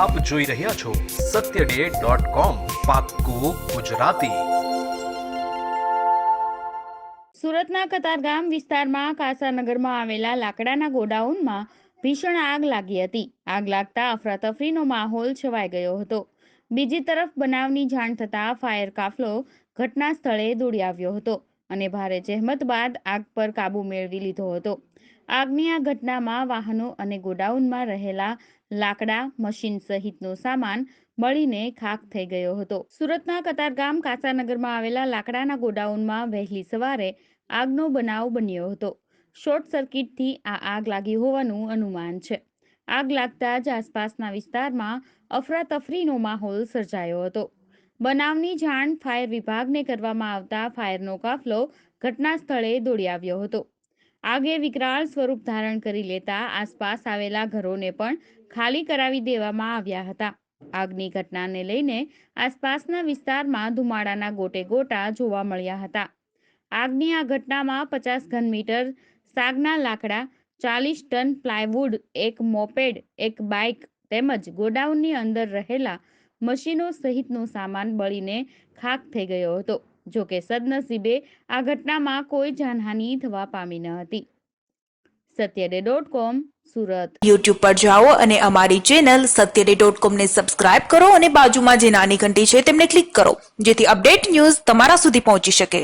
આપ જોઈ રહ્યા છો સત્ય ડે ગુજરાતી. સુરતના કતારગામ વિસ્તારમાં કાસાનગરમાં આવેલા લાકડાના ગોડાઉનમાં ભીષણ આગ લાગી હતી. આગ લાગતા અફરાતફરીનો માહોલ છવાઈ ગયો હતો. બીજી તરફ બનાવની જાણ થતાં ફાયર કાફલો ઘટના સ્થળે દોડી આવ્યો હતો. અને ભારે જહેમત બાદ આગ પર કાબૂ મેળવી લીધો હતો. આગની આ ઘટનામાં વાહનો અને ગોડાઉનમાં રહેલા લાકડા, મશીન સહિતનો સામાન બળીને ખાખ થઈ ગયો હતો. સુરતના કતારગામ કાસાનગરમાં આવેલા લાકડાના ગોડાઉનમાં વહેલી સવારે આગનો બનાવ બન્યો હતો. શોર્ટ સર્કિટથી આ આગ લાગી હોવાનું અનુમાન છે. આગ લાગતા જ આસપાસના વિસ્તારમાં અફરાતફરીનો માહોલ સર્જાયો હતો. બનાવની જાણ ફાયર વિભાગને કરવામાં આવતા ફાયરનો કાફલો ઘટના સ્થળે દોડી આવ્યો હતો. આગે વિકરાળ સ્વરૂપ ધારણ કરી લેતા આસપાસ આવેલા ઘરોને પણ ખાલી કરાવી દેવામાં આવ્યા હતા. આગની ઘટનાને લઈને આસપાસના વિસ્તારમાં ધુમાડાના ગોટે ગોટા જોવા મળ્યા હતા. આગની આ ઘટનામાં પચાસ ઘન મીટર સાગના લાકડા, ચાલીસ ટન પ્લાયવુડ, એક મોપેડ, એક બાઇક તેમજ ગોડાઉનની અંદર રહેલા મશીનો સહિતનો સામાન બળીને ખાખ થઈ ગયો હતો. જો કે સદનસીબે આ ઘટનામાં કોઈ જાનહાનિ થવા પામી ન હતી. સત્યડે ડોટ કોમ, સુરત. યુટ્યુબ પર જાઓ અને અમારી ચેનલ સત્યડે ડોટ કોમને સબસ્ક્રાઇબ કરો અને બાજુમાં જે નાની ઘંટી છે તેમને ક્લિક કરો, જેથી અપડેટ ન્યૂઝ તમારા સુધી પહોંચી શકે.